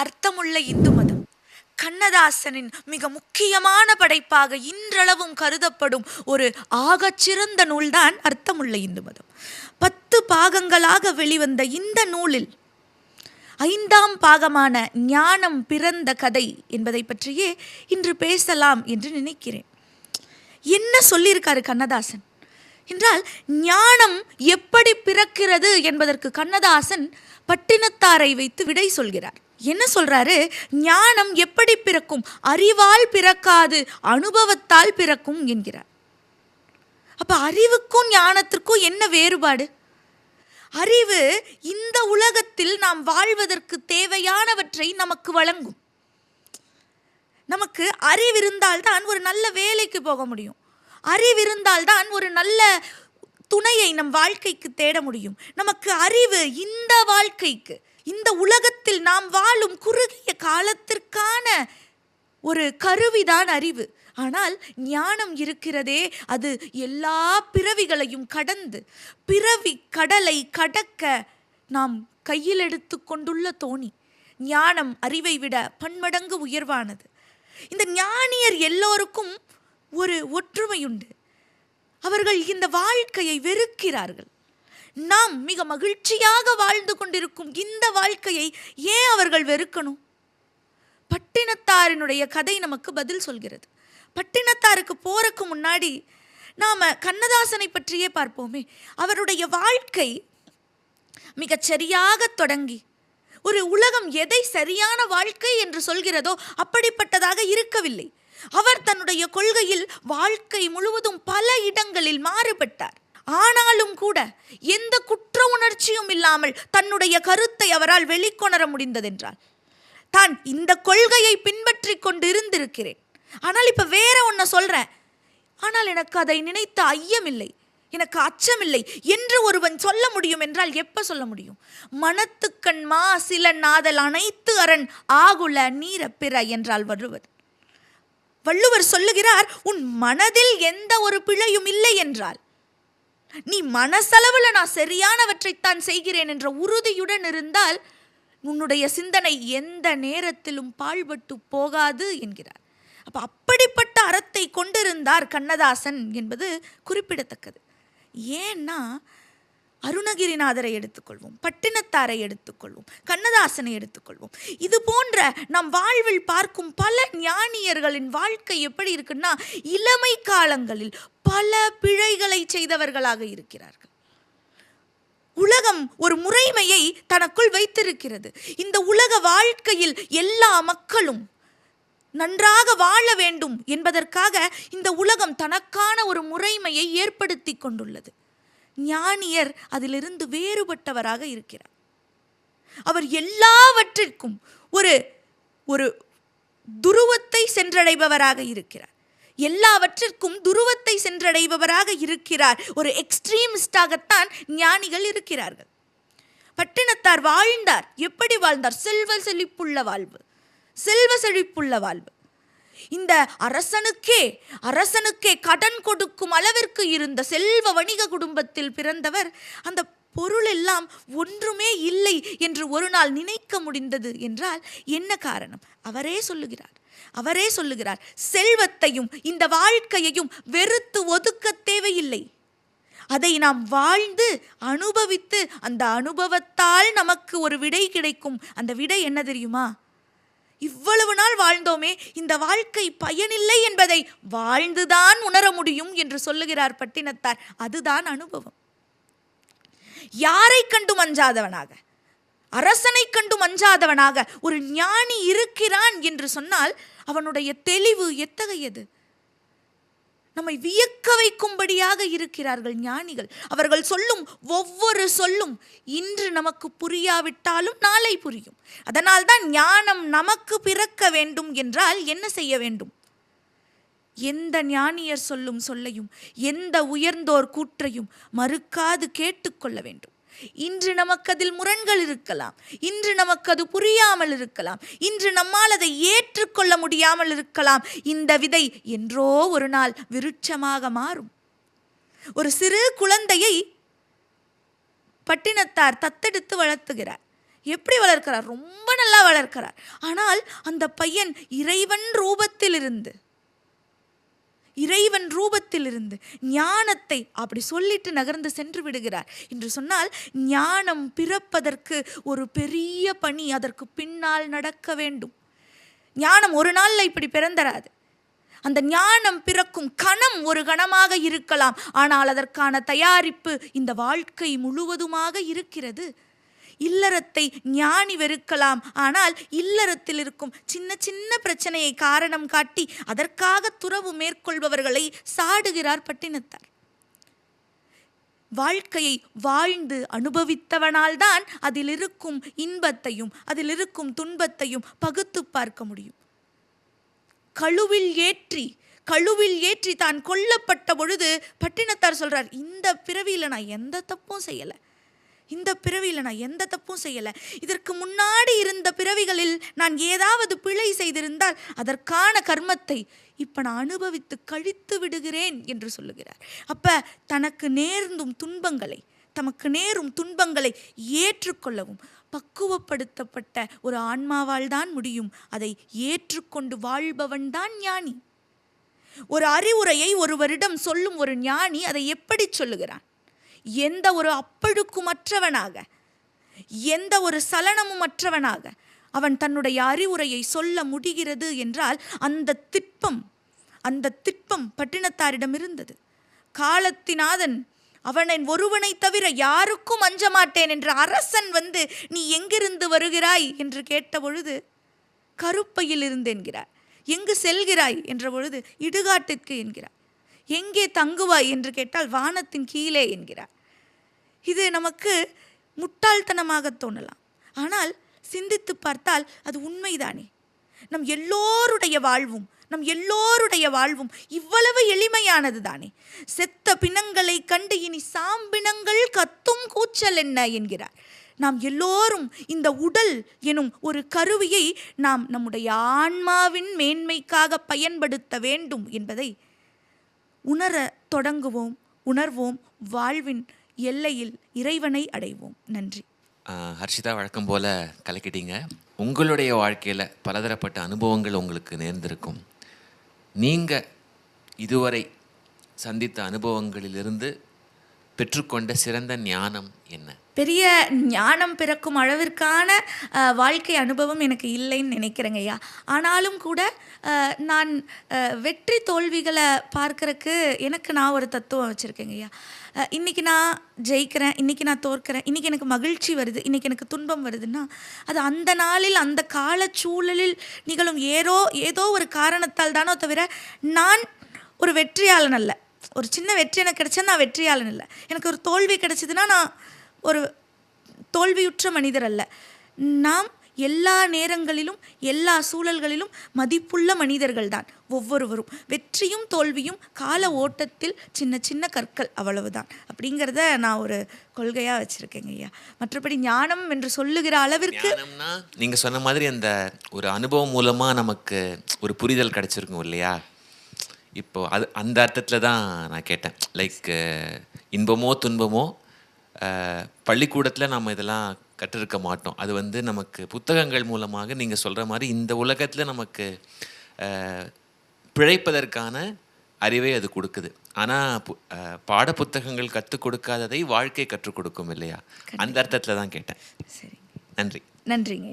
அர்த்தமுள்ள இந்து மதம். கண்ணதாசனின் மிக முக்கியமான படைப்பாக இன்றளவும் கருதப்படும் ஒரு ஆகச்சிறந்த நூல்தான் அர்த்தமுள்ள இந்து மதம். பத்து பாகங்களாக வெளிவந்த இந்த நூலில் ஐந்தாம் பாகமான ஞானம் பிறந்த கதை என்பதை பற்றியே இன்று பேசலாம் என்று நினைக்கிறேன். என்ன சொல்லியிருக்காரு கண்ணதாசன்? என்றால் ஞானம் எப்படி பிறக்கிறது என்பதற்கு கண்ணதாசன் பட்டினத்தாரை வைத்து விடை சொல்கிறார். என்ன சொல்றாரு? ஞானம் எப்படி பிறக்கும்? அறிவால் பிறக்காது அனுபவத்தால் பிறக்கும் என்கிறார். அப்ப அறிவுக்கும் ஞானத்திற்கும் என்ன வேறுபாடு? அறிவு இந்த உலகத்தில் நாம் வாழ்வதற்கு தேவையானவற்றை நமக்கு வழங்கும். நமக்கு அறிவிருந்தால்தான் ஒரு நல்ல வேலைக்கு போக முடியும். அறிவிருந்தால்தான் ஒரு நல்ல துணையை நம் வாழ்க்கைக்கு தேட முடியும். நமக்கு அறிவு இந்த வாழ்க்கைக்கு. இந்த உலகத்தில் நாம் வாழும் குறுகிய காலத்திற்கான ஒரு கருவிதான் அறிவு. ஆனால் ஞானம் இருக்கிறதே அது எல்லா பிறவிகளையும் கடந்து பிறவி கடலை கடக்க நாம் கையில் எடுத்து கொண்டுள்ள தோணி. ஞானம் அறிவை விட பன்மடங்கு உயர்வானது. இந்த ஞானியர் எல்லோருக்கும் ஒரு ஒற்றுமையுண்டு. அவர்கள் இந்த வாழ்க்கையை வெறுக்கிறார்கள். நாம் மிக மகிழ்ச்சியாக வாழ்ந்து கொண்டிருக்கும் இந்த வாழ்க்கையை ஏன் அவர்கள் வெறுக்கணும்? பட்டினத்தாரினுடைய கதை நமக்கு பதில் சொல்கிறது. பட்டினத்தாருக்கு போறக்கு முன்னாடி நாம கண்ணதாசனை பற்றியே பார்ப்போமே. அவருடைய வாழ்க்கை மிகச் சரியாக தொடங்கி ஒரு உலகம் எதை சரியான வாழ்க்கை என்று சொல்கிறதோ அப்படிப்பட்டதாக இருக்கவில்லை. அவர் தன்னுடைய கொள்கையில் வாழ்க்கை முழுவதும் பல இடங்களில் மாறுபட்டார். ஆனாலும் கூட எந்த குற்ற உணர்ச்சியும் இல்லாமல் தன்னுடைய கருத்தை அவரால் வெளிக்கொணர முடிந்ததென்றால் தான் இந்த கொள்கையை பின்பற்றி கொண்டு இருந்திருக்கிறேன் ஆனால் இப்ப வேற ஒன்ன சொல்றேன். ஆனால் எனக்கு அதை நினைத்த ஐயமில்லை. எனக்கு அச்சமில்லை. என்று ஒருவன் சொல்ல முடியும் என்றால் எப்ப சொல்ல முடியும்? மனத்துக்கண் மா சில நாதல் அனைத்து அரண் ஆகுல நீர பிற என்றால் வருவது வள்ளுவர் சொல்லுகிறார் உன் மனதில் எந்த ஒரு பிழையும் இல்லை என்றால் நீ மனசளவில் நான் சரியானவற்றைத்தான் செய்கிறேன் என்ற உறுதியுடன் இருந்தால் உன்னுடைய சிந்தனை எந்த நேரத்திலும் பாழ்பட்டு போகாது என்கிறார். அப்போ அப்படிப்பட்ட அறத்தை கொண்டிருந்தார் கண்ணதாசன் என்பது குறிப்பிடத்தக்கது. ஏன்னா அருணகிரிநாதரை எடுத்துக்கொள்வோம் பட்டினத்தாரை எடுத்துக்கொள்வோம் கண்ணதாசனை எடுத்துக்கொள்வோம். இது போன்ற நம் வாழ்வில் பார்க்கும் பல ஞானியர்களின் வாழ்க்கை எப்படி இருக்குன்னா இளமை காலங்களில் பல பிழைகளை செய்தவர்களாக இருக்கிறார்கள். உலகம் ஒரு முறைமையை தனக்குள் வைத்திருக்கிறது. இந்த உலக வாழ்க்கையில் எல்லா மக்களும் நன்றாக வாழ வேண்டும் என்பதற்காக இந்த உலகம் தனக்கான ஒரு முறைமையை ஏற்படுத்தி கொண்டுள்ளது. ஞானியர் அதிலிருந்து வேறுபட்டவராக இருக்கிறார். அவர் எல்லாவற்றிற்கும் ஒரு ஒரு துருவத்தை சென்றடைபவராக இருக்கிறார். எல்லாவற்றிற்கும் துருவத்தை சென்றடைபவராக இருக்கிறார். ஒரு எக்ஸ்ட்ரீமிஸ்டாகத்தான் ஞானிகள் இருக்கிறார்கள். பட்டினத்தார் வாழ்ந்தார். எப்படி வாழ்ந்தார்? செல்வ செழிப்புள்ள வாழ்வு. செல்வ செழிப்புள்ள வாழ்வு. இந்த அரசனுக்கே அரசனுக்கே கடன் கொடுக்கும் அளவிற்கு இருந்த செல்வ வணிக குடும்பத்தில் பிறந்தவர் அந்த பொருள் எல்லாம் ஒன்றுமே இல்லை என்று ஒரு நாள் நினைக்க முடிந்தது என்றால் என்ன காரணம்? அவரே சொல்லுகிறார். அவரே சொல்லுகிறார் செல்வத்தையும் இந்த வாழ்க்கையையும் வெறுத்து ஒதுக்க தேவையில்லை. அதை நாம் வாழ்ந்து அனுபவித்து அந்த அனுபவத்தால் நமக்கு ஒரு விடை கிடைக்கும். அந்த விடை என்ன தெரியுமா? இவ்வளவு நாள் வாழ்ந்தோமே இந்த வாழ்க்கை பயனில்லை என்பதை வாழ்ந்துதான் உணர முடியும் என்று சொல்லுகிறார் பட்டினத்தார். அதுதான் அனுபவம். யாரை கண்டு மஞ்சாதவனாக? அரசனை கண்டு மஞ்சாதவனாக ஒரு ஞானி இருக்கிறான் என்று சொன்னால் அவனுடைய தெளிவு எத்தகையது? நம்மை வியக்க வைக்கும்படியாக இருக்கிறார்கள் ஞானிகள். அவர்கள் சொல்லும் ஒவ்வொரு சொல்லும் இன்று நமக்கு புரியாவிட்டாலும் நாளை புரியும். அதனால்தான் ஞானம் நமக்கு பிறக்க வேண்டும் என்றால் என்ன செய்ய வேண்டும்? எந்த ஞானியர் சொல்லும் சொல்லையும் எந்த உயர்ந்தோர் கூற்றையும் மறுக்காது கேட்டுக்கொள்ள வேண்டும். இன்று நமக்கு அதில் முரண்கள் இருக்கலாம். இன்று நமக்கு அது புரியாமல் இருக்கலாம். இன்று நம்மால் அதை ஏற்றுக்கொள்ள முடியாமல் இருக்கலாம். இந்த விதை என்றோ ஒரு நாள் விருட்சமாக மாறும். ஒரு சிறு குழந்தையை பட்டினத்தார் தத்தெடுத்து வளர்த்துகிறார். எப்படி வளர்க்கிறார்? ரொம்ப நல்லா வளர்க்கிறார். ஆனால் அந்த பையன் இறைவன் ரூபத்தில் இருந்து இறைவன் ரூபத்திலிருந்து ஞானத்தை அப்படி சொல்லிட்டு நகர்ந்து சென்று விடுகிறார் என்று சொன்னால் ஞானம் பிறப்பதற்கு ஒரு பெரிய பணி அதற்கு பின்னால் நடக்க வேண்டும். ஞானம் ஒரு நாளில் இப்படி பிறந்தராது. அந்த ஞானம் பிறக்கும் கணம் ஒரு கணமாக இருக்கலாம். ஆனால் அதற்கான தயாரிப்பு இந்த வாழ்க்கை முழுவதுமாக இருக்கிறது. இல்லறத்தை ஞானி வெறுக்கலாம். ஆனால் இல்லறத்தில் இருக்கும் சின்ன சின்ன பிரச்சனையை காரணம் காட்டி அதற்காக துறவு மேற்கொள்பவர்களை சாடுகிறார் பட்டினத்தார். வாழ்க்கையை வாழ்ந்து அனுபவித்தவனால்தான் அதில் இருக்கும் இன்பத்தையும் அதில் இருக்கும் துன்பத்தையும் பகுத்து பார்க்க முடியும். கழுவில் ஏற்றி கழுவில் ஏற்றி தான் கொல்லப்பட்ட பொழுது பட்டினத்தார் சொல்றார் இந்த பிறவியில் நான் எந்த தப்பும் செய்யலை. இந்த பிறவியில் நான் எந்த தப்பும் செய்யலை. இதற்கு முன்னாடி இருந்த பிறவிகளில் நான் ஏதாவது பிழை செய்திருந்தால் அதற்கான கர்மத்தை இப்போ நான் அனுபவித்து கழித்து விடுகிறேன் என்று சொல்லுகிறார். அப்ப தனக்கு நேர்ந்தும் துன்பங்களை தமக்கு நேரும் துன்பங்களை ஏற்றுக்கொள்ளவும் பக்குவப்படுத்தப்பட்ட ஒரு ஆன்மாவால் தான் முடியும். அதை ஏற்றுக்கொண்டு வாழ்பவன் தான் ஞானி. ஒரு அறிவுரையை ஒருவரிடம் சொல்லும் ஒரு ஞானி அதை எப்படி சொல்லுகிறான்? எந்த ஒரு அப்பழுக்குமற்றவனாக எந்த ஒரு சலனமுமற்றவனாக அவன் தன்னுடைய அறிவுரையை சொல்ல முடிகிறது என்றால் அந்த திட்பம் அந்த திட்பம் பட்டினத்தாரிடம் இருந்தது. காலத்தினாதன் அவனை ஒருவனை தவிர யாருக்கும் அஞ்ச மாட்டேன் என்ற அரசன் வந்து நீ எங்கிருந்து வருகிறாய்? என்று கேட்ட பொழுது கருப்பையில் இருந்து என்கிறார் எங்கு செல்கிறாய்? என்ற பொழுது இடுகாட்டிற்கு என்கிறார். எங்கே தங்குவாய் என்று கேட்டால் வானத்தின் கீழே என்கிறார். இது நமக்கு முட்டாள்தனமாக தோணலாம். ஆனால் சிந்தித்து பார்த்தால் அது உண்மைதானே? நம் எல்லோருடைய வாழ்வும் நம் எல்லோருடைய வாழ்வும் இவ்வளவு எளிமையானது தானே செத்த பிணங்களை கண்டு இனி சாம்பிணங்கள் கத்தும் கூச்சல் என்ன என்கிறார். நாம் எல்லோரும் இந்த உடல் எனும் ஒரு கருவியை நாம் நம்முடைய ஆன்மாவின் மேன்மைக்காக பயன்படுத்த வேண்டும் என்பதை உணர தொடங்குவோம் உணர்வோம் வாழ்வின் எல்லையில் இறைவனை அடைவோம். நன்றி. ஹர்ஷிதா வழக்கம் போல் கலக்கிட்டீங்க. உங்களுடைய வாழ்க்கையில் பலதரப்பட்ட அனுபவங்கள் உங்களுக்கு நேர்ந்திருக்கும். நீங்கள் இதுவரை சந்தித்த அனுபவங்களிலிருந்து பெற்றுக்கொண்ட சிறந்த ஞானம் என்ன? பெரிய ஞானம் பிறக்கும் அளவிற்கான வாழ்க்கை அனுபவம் எனக்கு இல்லைன்னு நினைக்கிறேங்க ஐயா. ஆனாலும் கூட நான் வெற்றி தோல்விகளை பார்க்கறக்கு எனக்கு நான் ஒரு தத்துவம் வச்சுருக்கேங்க ஐயா. இன்றைக்கி நான் ஜெயிக்கிறேன் இன்றைக்கி நான் தோற்கிறேன் இன்றைக்கி எனக்கு மகிழ்ச்சி வருது இன்றைக்கி எனக்கு துன்பம் வருதுன்னா அது அந்த நாளில் அந்த கால சூழலில் நிகழும் ஏதோ ஏதோ ஒரு காரணத்தால் தானோ தவிர நான் ஒரு வெற்றியாளன் அல்ல. ஒரு சின்ன வெற்றி எனக்கு கிடைச்சா நான் வெற்றியாளன் இல்லை. எனக்கு ஒரு தோல்வி கிடைச்சதுன்னா நான் ஒரு தோல்வியுற்ற மனிதர் அல்ல. நாம் எல்லா நேரங்களிலும் எல்லா சூழல்களிலும் மதிப்புள்ள மனிதர்கள் தான் ஒவ்வொருவரும். வெற்றியும் தோல்வியும் கால ஓட்டத்தில் சின்ன சின்ன கற்கள் அவ்வளவுதான். அப்படிங்கிறத நான் ஒரு கொள்கையாக வச்சுருக்கேங்க ஐயா. மற்றபடி ஞானம் என்று சொல்லுகிற அளவிற்கு நீங்கள் சொன்ன மாதிரி அந்த ஒரு அனுபவம் மூலமாக நமக்கு ஒரு புரிதல் கிடச்சிருக்கும் இல்லையா? இப்போ அது அந்த அர்த்தத்தில் தான் நான் கேட்டேன். லைக் இன்பமோ துன்பமோ பள்ளிக்கூடத்தில் நம்ம இதெல்லாம் கற்றிருக்க மாட்டோம். அது வந்து நமக்கு புத்தகங்கள் மூலமாக நீங்கள் சொல்கிற மாதிரி இந்த உலகத்தில் நமக்கு அஹ், பிழைப்பதற்கான அறிவை அது கொடுக்குது. ஆனால் பாட புத்தகங்கள் கற்றுக் கொடுக்காததை வாழ்க்கை கற்றுக் கொடுக்கும் இல்லையா? அந்த அர்த்தத்தில் தான் கேட்டேன். சரி நன்றி. நன்றிங்க.